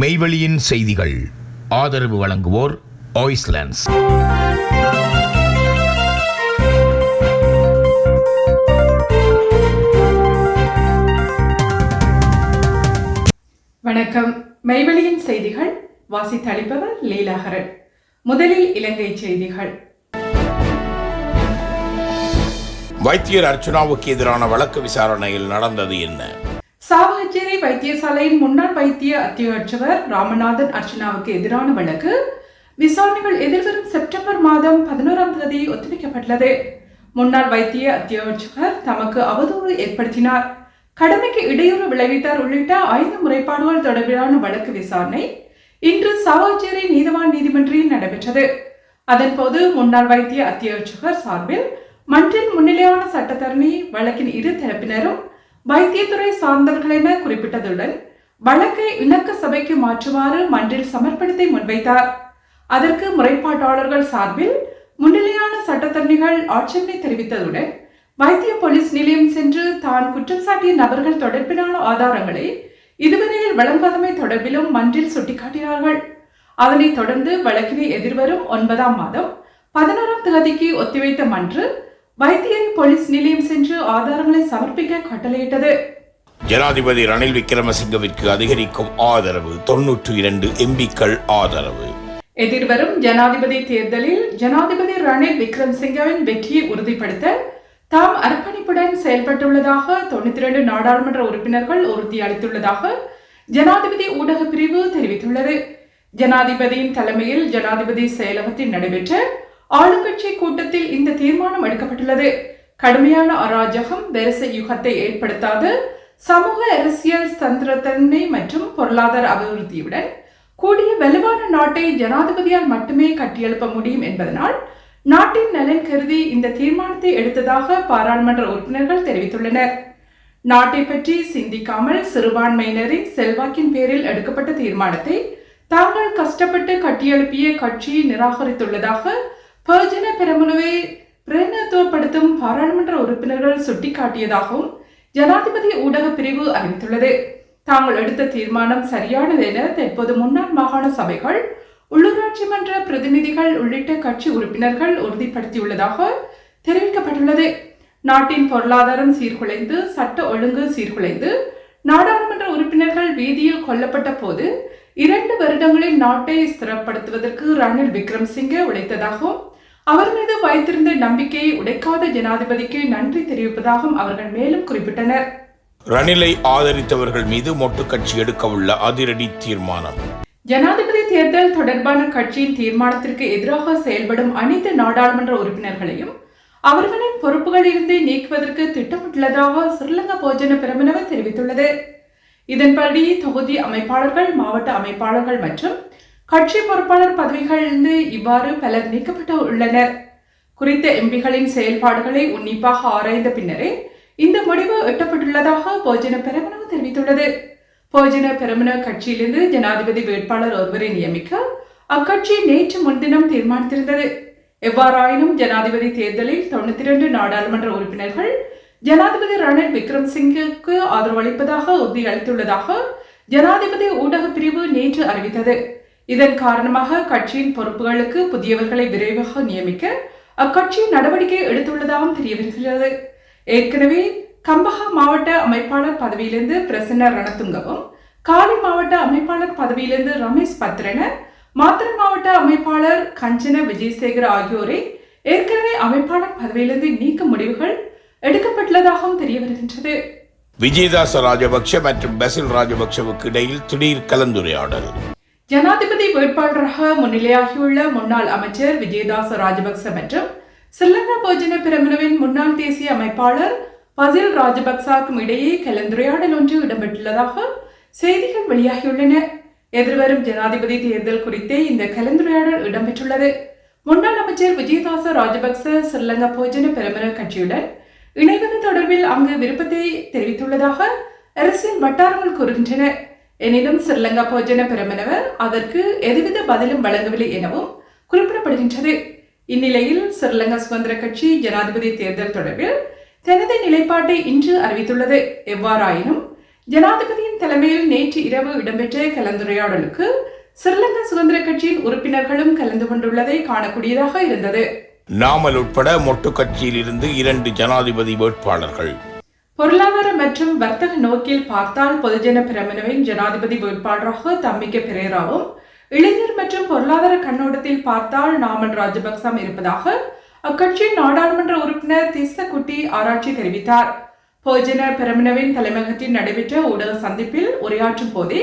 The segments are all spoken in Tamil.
மெய்வெளியின் செய்திகள். ஆதரவு வழங்குவோர் ஆய்ஸ்லாண்ட்ஸ் வணக்கம். மெய்வெளியின் செய்திகள் வாசித்தளிப்பவர் லீலாகரன் முதலில் இலங்கை செய்திகள். வைத்தியர் அர்ச்சுனாவுக்கு எதிரான வழக்கு விசாரணையில் நடந்தது என்ன? சாவகச்சேரி வைத்தியசாலையின் முன்னாள் வைத்திய அத்தியட்சகர் ராமநாதன் அர்ச்சனாவுக்கு எதிரான வழக்கு. விசாரணைகள் எதிர்வரும் செப்டம்பர் மாதம் பதினோராம் தேதி ஒத்திவைக்கப்பட்டுள்ளது. முன்னாள் வைத்திய அத்தியட்சகர் தமக்கு அவதூறு ஏற்படுத்தினார். கடமைக்கு இடையூறு விளைவித்தார் உள்ளிட்ட ஐந்து முறைப்பாடுகள் தொடர்பிலான வழக்கு விசாரணை இன்று சாவகச்சேரி நீதவான் நீதிமன்றில் நடைபெற்றது. அதன்போது முன்னாள் வைத்திய அத்தியட்சகர் சார்பில் மன்றில் முன்னிலையான சட்டத்தரணி வழக்கின் இரு தரப்பினரும் வைத்தியத்துறை சார்ந்தவர்கள் என குறிப்பிட்டதுடன் வழக்கை இணக்க சபைக்கு மாற்றுமாறு மன்றில் சமர்ப்பணத்தை முன்வைத்தார். அதற்கு முறைப்பாட்டாளர்கள் சார்பில் முன்னிலையான சட்டத்தரணிகள் ஆட்சேபனை தெரிவித்ததுடன் வைத்திய போலீஸ் நிலையம் சென்று தான் குற்றம் சாட்டிய நபர்கள் தொடர்பிலான ஆதாரங்களை இதுவரையில் வழங்காதமை தொடர்பிலும் மன்றில் சுட்டிக்காட்டினார்கள். அதனைத் தொடர்ந்து வழக்கினை எதிர்வரும் ஒன்பதாம் மாதம் பதினோராம் தேதிக்கு ஒத்திவைத்த மன்று வைத்தியர் போலீஸ் நிலையம் சென்று ஆதாரங்களை சமர்ப்பிக்க கட்டளையிட்டது. ஜனாதிபதி ரணில் விக்ரமசிங்கவிற்கு அதிகரிக்கும் ஆதரவு தொன்னூற்று இரண்டு எம்பிக்கள் ஆதரவு. எதிர்வரும் ஜனாதிபதி தேர்தலில் ஜனாதிபதி ரணில் விக்ரம்சிங்கவின் வெற்றியை உறுதிப்படுத்த தாம் அர்ப்பணிப்புடன் செயல்பட்டுள்ளதாக தொண்ணூத்தி இரண்டு நாடாளுமன்ற உறுப்பினர்கள் உறுதியளித்துள்ளதாக ஜனாதிபதி ஊடக பிரிவு தெரிவித்துள்ளது. ஜனாதிபதியின் தலைமையில் ஜனாதிபதி செயலகத்தில் நடைபெற்ற ஆளுங்கட்சி கூட்டத்தில் இந்த தீர்மானம் எடுக்கப்பட்டுள்ளது. கடுமையான அராஜகம் வெரச யுகத்தை ஏற்படுத்தாது. சமூக அரசியல் தந்திரத்தன்மை மற்றும் பொருளாதார அபிவிருத்தியுடன் கூடிய வலுவான நாட்டை ஜனாதிபதியால் மட்டுமே கட்டியெழுப்ப முடியும் என்பதனால் நாட்டின் நலன் கருதி இந்த தீர்மானத்தை எடுத்ததாக பாராளுமன்ற உறுப்பினர்கள் தெரிவித்துள்ளனர். நாட்டை பற்றி சிந்திக்காமல் சிறுபான்மையினரின் செல்வாக்கின் பேரில் எடுக்கப்பட்ட தீர்மானத்தை தாங்கள் கஷ்டப்பட்டு கட்டியெழுப்பிய கட்சி நிராகரித்துள்ளதாக பர்ஜன பெரமுனவை பிரதிநிதித்துவப்படுத்தும் பாராளுமன்ற உறுப்பினர்கள் சுட்டிக்காட்டியதாகவும் ஜனாதிபதி ஊடக பிரிவு அறிவித்துள்ளது. தாங்கள் எடுத்த தீர்மானம் சரியானது என தற்போது முன்னாள் மாகாண சபைகள் உள்ளூராட்சி மன்ற பிரதிநிதிகள் உள்ளிட்ட கட்சி உறுப்பினர்கள் உறுதிப்படுத்தியுள்ளதாக தெரிவிக்கப்பட்டுள்ளது. நாட்டின் பொருளாதாரம் சீர்குலைந்து சட்ட ஒழுங்கு சீர்குலைந்து நாடாளுமன்ற உறுப்பினர்கள் வீதியில் கொல்லப்பட்ட போது இரண்டு வருடங்களில் நாட்டை ஸ்திரப்படுத்துவதற்கு ரணில் விக்ரம்சிங்கே உழைத்ததாகவும் அவர் மீது வைத்திருந்த நம்பிக்கையை உடைக்காத ஜனாதிபதிக்கு நன்றி தெரிவிப்பதாகவும் அவர்கள் மேலும் குறிப்பிட்டனர். ரணிலை ஆதரித்தவர்கள் மீது மொட்டு கட்சி எடுக்கவுள்ள அதிரடி தீர்மானம். ஜனாதிபதி தேர்தல் தொடர்பான கட்சியின் தீர்மானத்திற்கு எதிராக செயல்படும் அனைத்து நாடாளுமன்ற உறுப்பினர்களையும் அவர்களின் பொறுப்புகளிலிருந்து நீக்குவதற்கு திட்டமிட்டுள்ளதாக ஸ்ரீலங்கா போஜன பிரமணவ தெரிவித்துள்ளது. இதன்படி தொகுதி அமைப்பாளர்கள் மாவட்ட அமைப்பாளர்கள் மற்றும் கட்சி பொறுப்பாளர் பதவிகளிலிருந்து இவ்வாறு பலர் நீக்கப்பட்டு உள்ளனர். குறித்த எம்பிகளின் செயல்பாடுகளை உன்னிப்பாக ஆராய்ந்த பின்னரே இந்த முடிவு எட்டப்பட்டுள்ளதாக போஜன பெருமனவு தெரிவித்துள்ளது. போஜன பெருமன கட்சியிலிருந்து ஜனாதிபதி வேட்பாளர் ஒருவரை நியமிக்க அக்கட்சி நேற்று முன்தினம் தீர்மானித்திருந்தது. எவ்வாறாயினும் ஜனாதிபதி தேர்தலில் தொண்ணூத்தி இரண்டு நாடாளுமன்ற உறுப்பினர்கள் ஜனாதிபதி ரணில் விக்ரம்சிங்குக்கு ஆதரவளிப்பதாக உறுதியளித்துள்ளதாக ஜனாதிபதி ஊடக பிரிவு நேற்று அறிவித்தது. இதன் காரணமாக கட்சியின் பொறுப்புகளுக்கு புதியவர்களை விரைவாக நியமிக்க அக்கட்சி நடவடிக்கை எடுத்துள்ளதாகவும் தெரிய வருகிறது ஏற்கனவே கம்பஹா மாவட்ட அமைப்பாளர் பதவியிலிருந்து பிரசன்ன ரணத்துங்கவும் காலி மாவட்ட அமைப்பாளர் பதவியிலிருந்து ரமேஷ் பத்ரன மாத்திரை மாவட்ட அமைப்பாளர் கஞ்சன விஜயசேகர் ஆகியோரை ஏற்கனவே அமைப்பாளர் பதவியிலிருந்து நீக்க முடிவுகள் எடுக்கப்பட்டுள்ளதாகவும் தெரிய வருகின்றது விஜயதாச ராஜபக்ஷ மற்றும் பசில் ராஜபக்ஷவுக்கு இடையில் திடீர் கலந்துரையாடல். ஜனாதிபதி வேட்பாளராக முன்னிலையாகியுள்ள முன்னாள் அமைச்சர் விஜயதாச ராஜபக்ச மற்றும் ஸ்ரீலங்கா போஜன பிரமுனவின் முன்னாள் தேசிய அமைப்பாளர் பசில் ராஜபக்சாக்கும் இடையே கலந்துரையாடல் ஒன்று இடம்பெற்றுள்ளதாக செய்திகள் வெளியாகியுள்ளன. எதிர்வரும் ஜனாதிபதி தேர்தல் குறித்தே இந்த கலந்துரையாடல் இடம்பெற்றுள்ளது. முன்னாள் அமைச்சர் விஜயதாச ராஜபக்ச சிறிலங்கா போஜன பிரமண கட்சியுடன் இணைவது தொடர்பில் அங்கு விருப்பத்தை தெரிவித்துள்ளதாக அரசின் வட்டாரங்கள் கூறுகின்றன. எனினும் ஸ்ரீலங்கா போஜன பெருமனவர் அதற்கு எதுவித பதிலும் வழங்கவில்லை எனவும் குறிப்பிடப்படுகின்றது. இந்நிலையில் ஸ்ரீலங்கா சுதந்திர கட்சி ஜனாதிபதி தேர்தல் தொடர்பில் தனது நிலைப்பாட்டை இன்று அறிவித்துள்ளது. எவ்வாறாயினும் ஜனாதிபதியின் தலைமையில் நேற்று இரவு இடம்பெற்ற கலந்துரையாடலுக்கு ஸ்ரீலங்கா சுதந்திர கட்சியின் உறுப்பினர்களும் கலந்து கொண்டுள்ளதை காணக்கூடியதாக இருந்தது. நாமல் உட்பட மொட்டு கட்சியில் இருந்து இரண்டு ஜனாதிபதி வேட்பாளர்கள் பொருளாதார மற்றும் வர்த்தக நோக்கில் பார்த்தால் பொதுஜன பிரமணவின் ஜனாதிபதி வேட்பாளராக தம்பிக்க பெரேராவும் இளைஞர் மற்றும் பொருளாதார கண்ணோட்டத்தில் பார்த்தால் நாமல் ராஜபக்சம் இருப்பதாக அக்கட்சியின் நாடாளுமன்ற உறுப்பினர் திசகுட்டி ஆராய்ச்சி தெரிவித்தார். பொதுஜன பிரமணவின் தலைமையகத்தில் நடைபெற்ற ஊடக சந்திப்பில் உரையாற்றும் போதே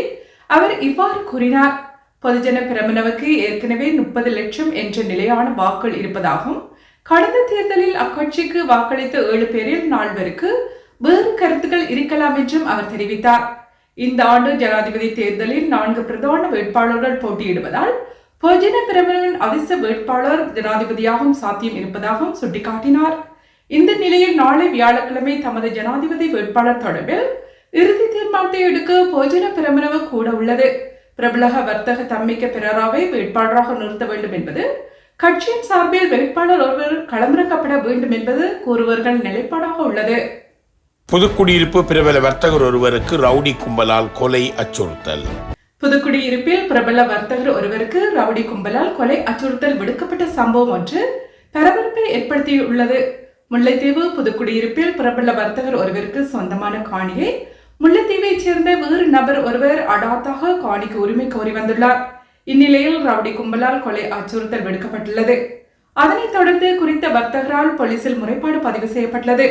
அவர் இவ்வாறு கூறினார். பொதுஜன பிரமணவுக்கு ஏற்கனவே முப்பது லட்சம் என்ற நிலையான வாக்கள் இருப்பதாகவும் கடந்த தேர்தலில் அக்கட்சிக்கு வாக்களித்த ஏழு பேரில் நால்வருக்கு வேறு கருத்துக்கள் இருக்கலாம் என்றும் அவர் தெரிவித்தார். இந்த ஆண்டு ஜனாதிபதி தேர்தலில் நான்கு பிரதான வேட்பாளர்கள் போட்டியிடுவதால் பொஜன பிரமணவின் அதிர்ஷ்ட வேட்பாளர் ஜனாதிபதியாகவும் சாத்தியம் இருப்பதாகவும் சுட்டிக்காட்டினார். இந்த நிலையில் நாளை வியாழக்கிழமை தமது ஜனாதிபதி வேட்பாளர் தொடர்பில் இறுதி தீர்மானத்தை எடுக்க போஜன பிரமணவு கூட உள்ளது. பிரபலக வர்த்தக தம்மிக்க பிறராவை வேட்பாளராக நிறுத்த வேண்டும் என்பது கட்சியின் சார்பில் வேட்பாளர் ஒருவர் களமிறக்கப்பட வேண்டும் என்பது கூறுவர்கள் நிலைப்பாடாக உள்ளது. புதுக்குடியிருப்பு பிரபல வர்த்தகர் ஒருவருக்கு ரவுடி கும்பலால் கொலை அச்சுறுத்தல். புதுக்குடியிருப்பில் பிரபல வர்த்தகர் ஒருவருக்கு ரவுடி கும்பலால் கொலை அச்சுறுத்தல் விடுக்கப்பட்ட சம்பவம் ஒன்று பரபரப்பை ஏற்படுத்தியுள்ளது. முல்லைத்தீவு புதுக்குடியிருப்பில் பிரபல வர்த்தகர் ஒருவருக்கு சொந்தமான காணியை முல்லைத்தீவைச் சேர்ந்த வேறு நபர் ஒருவர் அடாத்தாக காணிக்கு உரிமை கோரி வந்துள்ளார். இந்நிலையில் ரவுடி கும்பலால் கொலை அச்சுறுத்தல் விடுக்கப்பட்டுள்ளது. அதனைத் தொடர்ந்து குறித்த வர்த்தகரால் போலீசில் முறைப்பாடு பதிவு செய்யப்பட்டுள்ளது.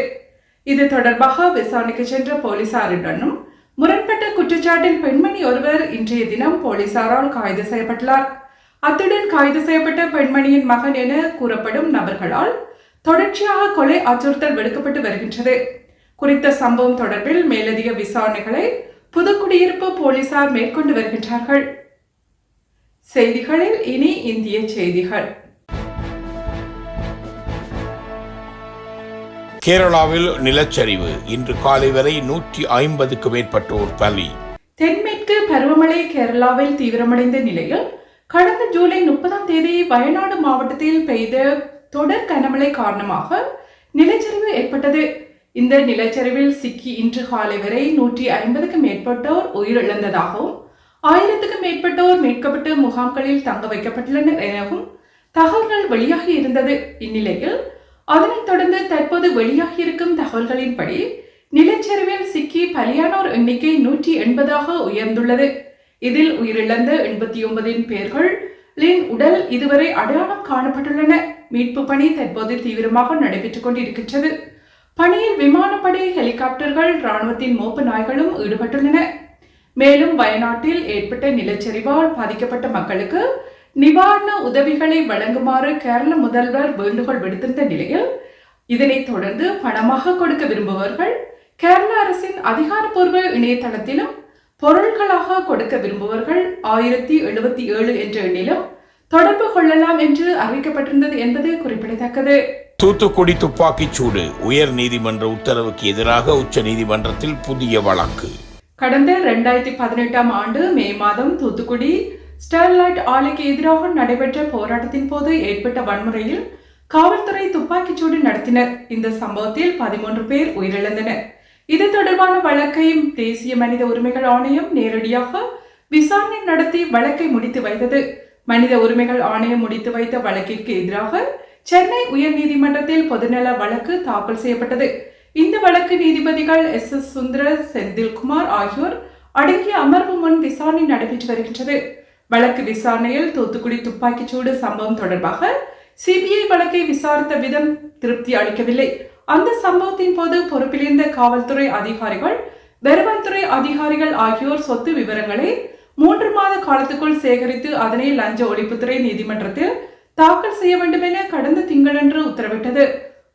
இது தொடர்பாக விசாரணைக்கு சென்ற போலீசாருடனும் முரண்பட்ட குற்றச்சாட்டில் பெண்மணி ஒருவர் இன்றைய தினம் போலீசாரால் கைது செய்யப்பட்டுள்ளார். அத்துடன் கைது செய்யப்பட்ட பெண்மணியின் மகன் என கூறப்படும் நபர்களால் தொடர்ச்சியாக கொலை அச்சுறுத்தல் விடுக்கப்பட்டு வருகின்றது. குறித்த சம்பவம் தொடர்பில் மேலதிக விசாரணைகளை புதுக்குடியிருப்பு போலீசார் மேற்கொண்டு வருகின்றார்கள். செய்திகளில் இனி இந்திய செய்திகள். கேரளாவில் நிலச்சரிவு. இன்று காலை வரை நூற்றி ஐம்பதுக்கு மேற்பட்டோர் பலி. தென்மேற்கு பருவமழை கேரளாவில் தீவிரமடைந்த நிலையில் கடந்த ஜூலை முப்பதாம் தேதி வயநாடு மாவட்டத்தில் பெய்த தொடர் கனமழை காரணமாக நிலச்சரிவு ஏற்பட்டது. இந்த நிலச்சரிவில் சிக்கி இன்று காலை வரை நூற்றி ஐம்பதுக்கு மேற்பட்டோர் உயிரிழந்ததாகவும் ஆயிரத்துக்கும் மேற்பட்டோர் மீட்கப்பட்டு முகாம்களில் தங்க வைக்கப்பட்டுள்ளனர் எனவும் தகவல்கள் வெளியாகி இருந்தது. இந்நிலையில் அதனைத் தொடர்ந்து தற்போது வெளியாகியிருக்கும் தகவல்களின்படி நிலச்சரிவில் சிக்கி பலியானோர் எண்ணிக்கை நூற்றி எண்பதாக உயர்ந்துள்ளது. இதில் உயிரிழந்த எண்பத்தி ஒன்பதின் பேர்களின் உடல் இதுவரை அடையாளம் காணப்பட்டுள்ளன. மீட்பு பணி தற்போது தீவிரமாக நடைபெற்றுக் கொண்டிருக்கின்றது. பணியில் விமானப்படை ஹெலிகாப்டர்கள் ராணுவத்தின் மோப்பு நாய்களும் ஈடுபட்டுள்ளன. மேலும் வயநாட்டில் ஏற்பட்ட நிலச்சரிவால் பாதிக்கப்பட்ட மக்களுக்கு நிவாரண உதவிகளை வழங்குமாறு கேரள முதல்வர் வேண்டுகோள் விடுத்திருந்த நிலையில் இதனைத் தொடர்ந்து பணமாக கொடுக்க விரும்புபவர்கள் கேரள அரசின் அதிகாரப்பூர்வ இணையதளத்திலும் பொருட்களாக கொடுக்க விரும்புபவர்கள் ஆயிரத்தி எழுபத்தி ஏழு என்ற எண்ணிலும் தொடர்பு கொள்ளலாம் என்று அறிவிக்கப்பட்டிருந்தது என்பது குறிப்பிடத்தக்கது. தூத்துக்குடி துப்பாக்கிச் சூடு உயர் நீதிமன்ற உத்தரவுக்கு எதிராக உச்ச நீதிமன்றத்தில் புதிய வழக்கு. கடந்த இரண்டாயிரத்தி பதினெட்டாம் ஆண்டு மே மாதம் தூத்துக்குடி ஸ்டெர்லைட் ஆலைக்கு எதிராக நடைபெற்ற போராட்டத்தின் போது ஏற்பட்ட வன்முறையில் காவல்துறை துப்பாக்கிச்சூடு நடத்தினர். இந்த சம்பவத்தில் பதிமூன்று பேர் உயிரிழந்தனர். இது தொடர்பான வழக்கையும் தேசிய மனித உரிமைகள் ஆணையம் நேரடியாக விசாரணை நடத்தி வழக்கை முடித்து வைத்தது. மனித உரிமைகள் ஆணையம் முடித்து வைத்த வழக்கிற்கு எதிராக சென்னை உயர்நீதிமன்றத்தில் பொதுநல வழக்கு தாக்கல் செய்யப்பட்டது. இந்த வழக்கு நீதிபதிகள் எஸ். எஸ். சுந்தர செந்தில்குமார் ஆகியோர் அடங்கிய அமர்வு முன் விசாரணை நடைபெற்று வருகின்றது. வழக்கு விசாரணையில் தூத்துக்குடி துப்பாக்கிச்சூடு சம்பவம் தொடர்பாக சிபிஐ வழக்கை விசாரித்த விதம் திருப்தி அளிக்கவில்லை. அந்த சம்பவத்தின் போது பொறுப்பிலிருந்த காவல்துறை அதிகாரிகள் வருவாய்த்துறை அதிகாரிகள் ஆகியோர் சொத்து விவரங்களை மூன்று மாத காலத்துக்குள் சேகரித்து அதனை லஞ்ச ஒழிப்புத்துறை நீதிமன்றத்தில் தாக்கல் செய்ய வேண்டும் என கடந்த திங்களன்று உத்தரவிட்டது.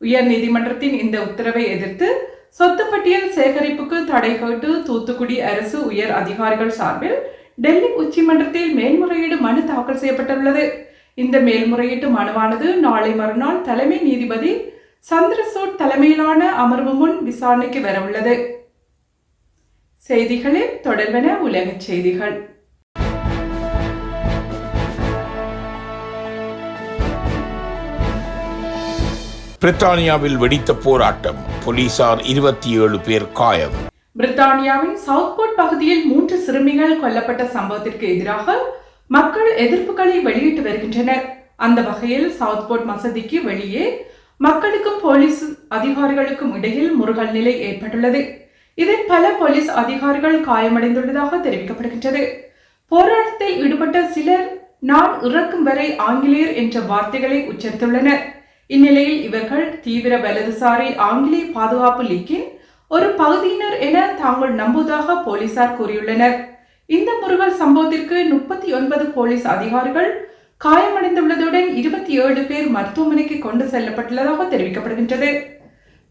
உயர் நீதிமன்றத்தின் இந்த உத்தரவை எதிர்த்து சொத்து பட்டியல் சேகரிப்புக்கு தடை கேட்டு தூத்துக்குடி அரசு உயர் அதிகாரிகள் சார்பில் டெல்லி உச்சிமன்றத்தில் மேல்முறையீடு மனு தாக்கல் செய்யப்பட்டுள்ளது. இந்த மேல்முறையீட்டு மனுவானது நாளை மறுநாள் தலைமை நீதிபதி சந்திரசூட் தலைமையிலான அமர்வு முன் விசாரணைக்கு வரவுள்ளது. செய்திகளில் தொடர்பென உலகச் செய்திகள். பிரித்தானியாவில் வெடித்த போராட்டம் போலீசார் இருபத்தி ஏழு பேர் காயம். பிரித்தானியாவின் சவுத்போர்ட் பகுதியில் மூன்று சிறுமிகள் கொல்லப்பட்ட சம்பவத்திற்கு எதிராக மக்கள் எதிர்ப்புகளை வெளியிட்டு வருகின்றனர். அந்த வகையில் சவுத்போர்ட் மசதிக்கு வெளியே மக்களுக்கும் போலீஸ் அதிகாரிகளுக்கும் இடையில் முருகல் நிலை ஏற்பட்டுள்ளது. இதில் பல போலீஸ் அதிகாரிகள் காயமடைந்துள்ளதாக தெரிவிக்கப்படுகின்றது. போராட்டத்தில் ஈடுபட்ட சிலர் நான் இறக்கும் வரை ஆங்கிலேயர் என்ற வார்த்தைகளை உச்சரித்துள்ளனர். இந்நிலையில் இவர்கள் தீவிர வலதுசாரி ஆங்கிலேய பாதுகாப்பு லீக்கின் ஒரு பகுதியினர் என தாங்கள் நம்புவதாக போலீசார் கூறியுள்ளனர். இந்த முருகல் சம்பவத்திற்கு முப்பத்தி ஒன்பது போலீஸ் அதிகாரிகள் காயமடைந்துள்ளதுடன் இருபத்தி ஏழு பேர் மருத்துவமனைக்கு கொண்டு செல்லப்பட்டுள்ளதாக தெரிவிக்கப்படுகின்றது.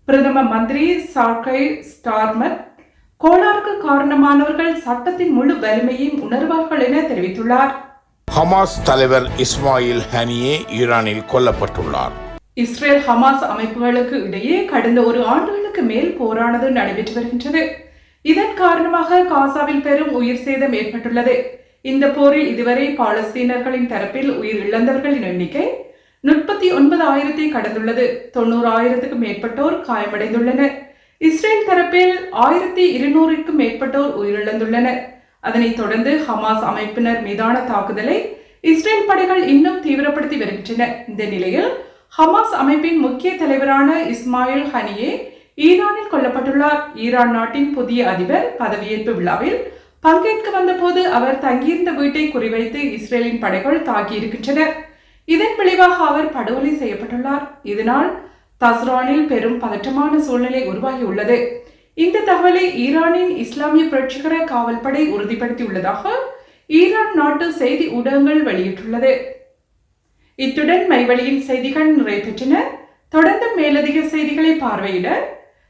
பிரதம மந்திரி சார்கை ஸ்டார்மர் கோளாறுக்கு காரணமானவர்கள் சட்டத்தின் முழு வலிமையையும் உணர்வார்கள் என தெரிவித்துள்ளார். ஹமாஸ் தலைவர் இஸ்மாயில் ஹனியே ஈரானில் கொல்லப்பட்டுள்ளார். இஸ்ரேல் ஹமாஸ் அமைப்புகளுக்கு இடையே கடந்த ஒரு ஆண்டுகளுக்கு மேல் போரானது நடைபெற்று வருகின்றது. இதன் காரணமாக காசாவில் பெரும் உயிர் சேதம் ஏற்பட்டுள்ளது. இந்த போரில் இதுவரை பாலஸ்தீனர்களின் தரப்பில் உயிர் இழந்தவர்களின் எண்ணிக்கை முப்பத்தி ஒன்பது ஆயிரத்தை கடந்துள்ளது. தொண்ணூறு ஆயிரத்துக்கும் மேற்பட்டோர் காயமடைந்துள்ளனர். இஸ்ரேல் தரப்பில் ஆயிரத்தி இருநூறுக்கும் மேற்பட்டோர் உயிரிழந்துள்ளனர். அதனைத் தொடர்ந்து ஹமாஸ் அமைப்பினர் மீதான தாக்குதலை இஸ்ரேல் படைகள் இன்னும் தீவிரப்படுத்தி வருகின்றன. இந்த நிலையில் ஹமாஸ் அமைப்பின் முக்கிய தலைவரான இஸ்மாயில் ஹனியே ஈரானில் கொல்லப்பட்டுள்ளார். ஈரான் நாட்டின் புதிய அதிபர் பதவியேற்பு விழாவில் பங்கேற்க வந்தபோது அவர் தங்கியிருந்த வீட்டை குறிவைத்து இஸ்ரேலின் படைகள் தாக்கியிருக்கின்றனர். இதன் விளைவாக அவர் படுகொலை செய்யப்பட்டுள்ளார். இதனால் தஸ்ரானில் பெரும் பதற்றமான சூழ்நிலை உருவாகியுள்ளது. இந்த தகவலை ஈரானின் இஸ்லாமிய புரட்சிகர காவல்படை உறுதிப்படுத்தியுள்ளதாக ஈரான் நாட்டு செய்தி ஊடகங்கள் வெளியிட்டுள்ளது. இத்துடன் மைவழியின் செய்திகள் நிறைவு பெற்றன. தொடர்ந்து மேலதிக செய்திகளை பார்வையிட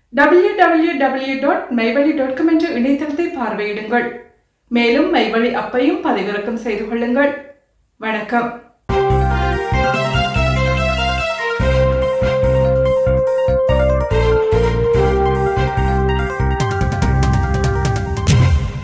W W W dot Meivazhi dot com என்ற இணையதளத்தை பார்வையிடுங்கள். மேலும் மைவழி அப்பையும் பதிவிறக்கம் செய்து கொள்ளுங்கள். வணக்கம்.